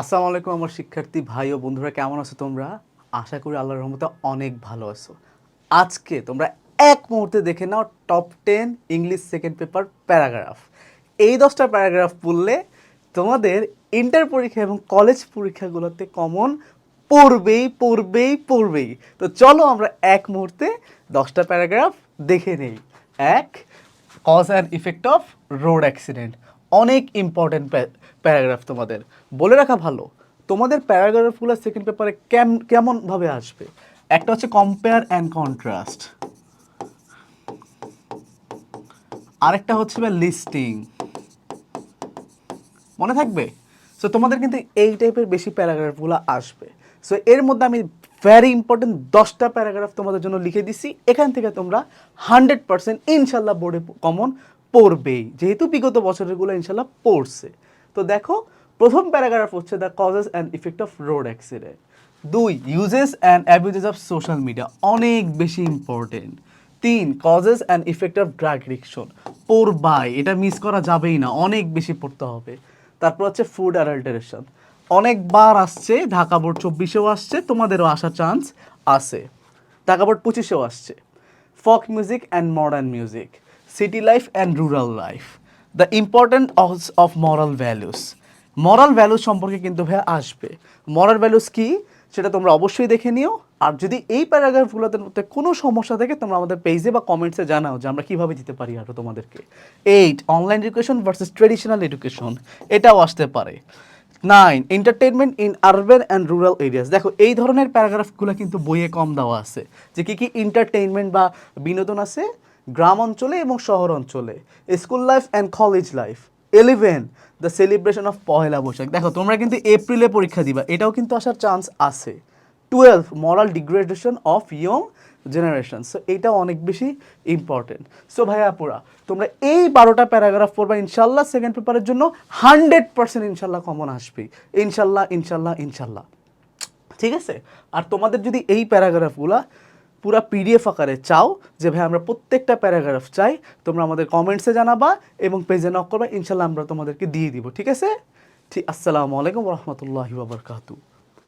আসসালামু আলাইকুম আমার শিক্ষার্থী ভাই ও বন্ধুরা, কেমন আছো তোমরা? আশা করি আল্লাহর রহমতে অনেক ভালো আছো। আজকে তোমরা এক মুহূর্তে দেখে নাও top ten English second paper paragraph এই দশটা প্যারাগ্রাফ পড়লে তোমাদের ইন্টার পরীক্ষা এবং কলেজ পরীক্ষাগুলোতে কমন পড়বেই পড়বেই পড়বেই। তো চলো আমরা এক মুহূর্তে দশটা প্যারাগ্রাফ দেখে নেই। এক cause and effect of road accident অনেক ইম্পর্টেন্ট প্যারাগ্রাফ তোমাদের। বলে রাখা ভালো, তোমাদের প্যারাগ্রাফগুলো সেকেন্ড পেপারে কেম কেমনভাবে আসবে? একটা হচ্ছে কম্পেয়ার অ্যান্ড কন্ট্রাস্ট আরেকটা হচ্ছে লিস্টিং মনে থাকবে? সো তোমাদের কিন্তু এই টাইপের বেশি প্যারাগ্রাফগুলো আসবে। সো এর মধ্যে আমি ভ্যারি ইম্পর্টেন্ট দশটা প্যারাগ্রাফ তোমাদের জন্য লিখে দিছি। এখান থেকে তোমরা হান্ড্রেড পার্সেন্ট ইনশাল্লাহ বোর্ডে কমন পড়বেই যেহেতু বিগত বছরেরগুলো ইনশাল্লাহ পড়ছে। তো দেখো, প্রথম প্যারাগ্রাফ হচ্ছে the causes and effect of road accident দুই uses and abuses of social media অনেক বেশি ইম্পর্টেন্ট তিন causes and effect of drug addiction পড়বাই, এটা মিস করা যাবেই না, অনেক বেশি পড়তে হবে। তারপর হচ্ছে ফুড অ্যাডাল্টারেশন অনেকবার আসছে, ঢাকা বোর্ড চব্বিশেও আসছে, তোমাদেরও আসার চান্স আছে। ঢাকা বোর্ড পঁচিশেও আসছে। Folk music and modern music city life and rural life the important of moral values moral values সম্পর্কে কিন্তু ভাইয়া আসবে। মরাল ভ্যালুস কি? সেটা তোমরা অবশ্যই দেখে নিও। আর যদি এই প্যারাগ্রাফগুলোতে মধ্যে কোনো সমস্যা থাকে, তোমরা আমাদের পেজে বা কমেন্টসে জানাও যে আমরা কীভাবে দিতে পারি আরও তোমাদেরকে। Eight online education versus traditional education এটাও আসতে পারে। Nine entertainment in urban and rural areas দেখো, এই ধরনের প্যারাগ্রাফগুলো কিন্তু বইয়ে কম দেওয়া আছে। যে কী কী এন্টারটেইনমেন্ট বা বিনোদন আছে গ্রাম অঞ্চলে এবং শহর অঞ্চলে school life and college life eleven the celebration of Pohela Boishakh. দেখো, তোমরা কিন্তু এপ্রিলে পরীক্ষা দিবা। এটাও কিন্তু আসার চান্স আছে। Twelve moral degradation of young generation so এইটাও অনেক বেশি ইম্পর্টেন্ট সো ভাইয়া আপুরা তোমরা এই বারোটা প্যারাগ্রাফ পড়বা, ইনশাল্লাহ সেকেন্ড পেপারের জন্য হান্ড্রেড পার্সেন্ট ইনশাল্লাহ কমন আসবে। ইনশাল্লাহ ইনশাল্লাহ ইনশাল্লাহ। ঠিক আছে? আর তোমাদের যদি এই প্যারাগ্রাফগুলা পুরা পিডিএফ আকারে চাও যে, ভাই, আমরা প্রত্যেকটা প্যারাগ্রাফ চাই, তোমরা আমাদের কমেন্টসে জানাবা এবং পেজে নক করবা ইনশাল্লাহ আমরা তোমাদেরকে দিয়ে দিব। ঠিক আছে? ঠিক, আসসালামু আলাইকুম রহমতুল্লাহি বাবরকাতু